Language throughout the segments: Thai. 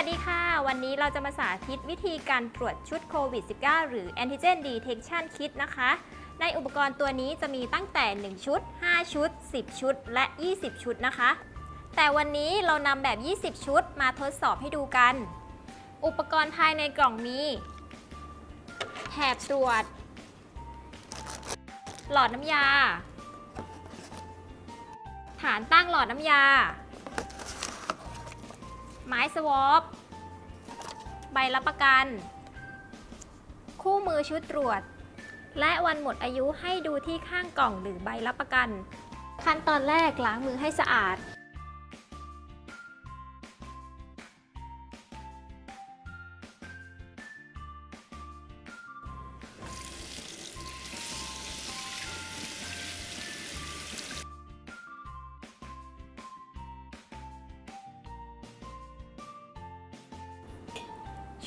วัสดีค่ะ วันนี้เราจะมาสาธิตวิธีการตรวจชุดโควิด -19 หรือ Antigen Detection Kit นะคะ ในอุปกรณ์ตัวนี้จะมีตั้งแต่ 1 ชุด 5 ชุด 10 ชุด และ 20 ชุดนะคะ แต่วันนี้เรานำแบบ 20 ชุดมาทดสอบให้ดูกัน อุปกรณ์ภายในกล่องมี แถบตรวจ หลอดน้ำยา ฐานตั้งหลอดน้ำยาไม้สวอป ใบรับประกัน คู่มือชุดตรวจ และวันหมดอายุให้ดูที่ข้างกล่องหรือใบรับประกัน ขั้นตอนแรกล้างมือให้สะอาด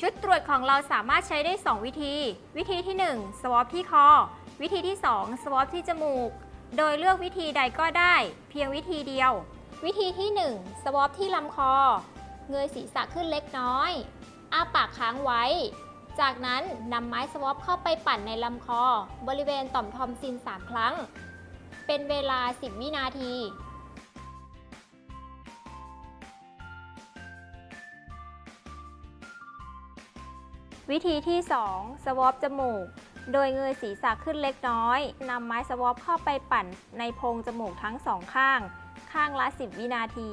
ชุดตรวจของเราสามารถใช้ได้ 2 วิธี วิธีที่ 1 สวอปที่คอ วิธีที่ 2 สวอปที่จมูก โดยเลือกวิธีใดก็ได้ เพียงวิธีเดียว วิธีที่ 1 สวอปที่ลำคอ เงยศีรษะขึ้นเล็กน้อย อ้าปากค้างไว้ จากนั้นนำไม้สวอปเข้าไปปั่นในลำคอ บริเวณต่อมทอมซิน 3 ครั้ง เป็นเวลา 10 วินาที วิธีที่ 2 สวอปจมูก โดยเงยศีรษะขึ้นเล็กน้อยนำไม้สวอปเข้าไปปั่นในโพรงจมูกทั้งสองข้าง ข้างละ 10 วินาที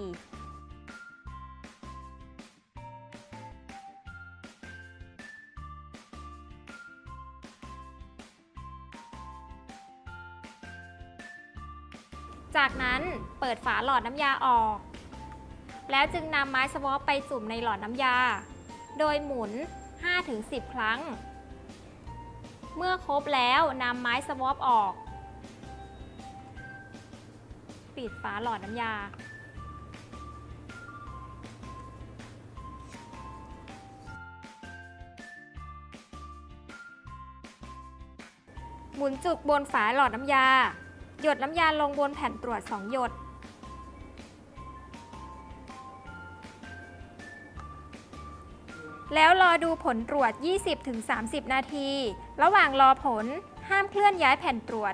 จากนั้นเปิดฝาหลอดน้ำยาออก แล้วจึงนำไม้สวอปไปจุ่มในหลอดน้ำยา โดยหมุน 5-10 ครั้ง เมื่อครบแล้วนำไม้สวอปออก ปิดฝาหลอดน้ำยา หมุนจุกบนฝาหลอดน้ำยา หยดน้ำยาลงบนแผ่นตรวจ 2 หยด แล้วรอดูผลตรวจ 20-30 นาที ระหว่างรอผลห้ามเคลื่อนย้ายแผ่นตรวจ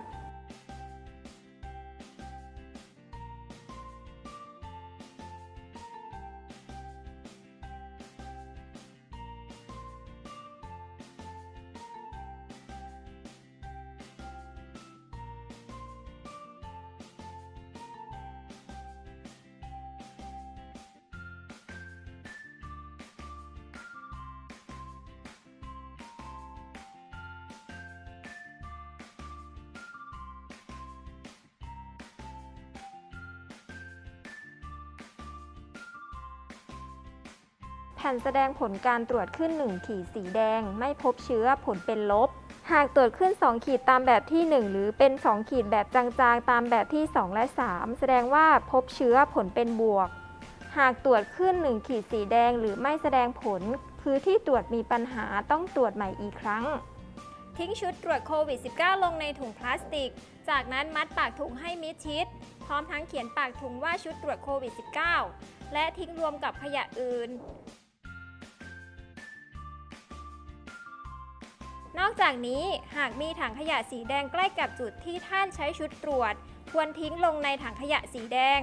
ผ่นแสดงผลการตรวจขึ้น 1 ขีดสีแดง ไม่พบเชื้อผลเป็นลบ หากตรวจขึ้น 2 ขีดตามแบบที่ 1 หรือเป็น 2 ขีดแบบจางๆ ตามแบบที่ 2 และ 3 แสดงว่าพบเชื้อผลเป็นบวก หากตรวจขึ้น 1 ขีดสีแดงหรือไม่แสดงผล คือที่ตรวจมีปัญหาต้องตรวจใหม่อีกครั้ง ทิ้งชุดตรวจโควิด -19 ลงในถุงพลาสติก จากนั้นมัดปากถุงให้มิดชิด พร้อมทั้งเขียนปากถุงว่าชุดตรวจโควิด -19 และทิ้งรวมกับขยะอื่น นอกจากนี้หากมีถังขยะสีแดงใกล้กับจุดที่ท่านใช้ชุดตรวจ ควรทิ้งลงในถังขยะสีแดง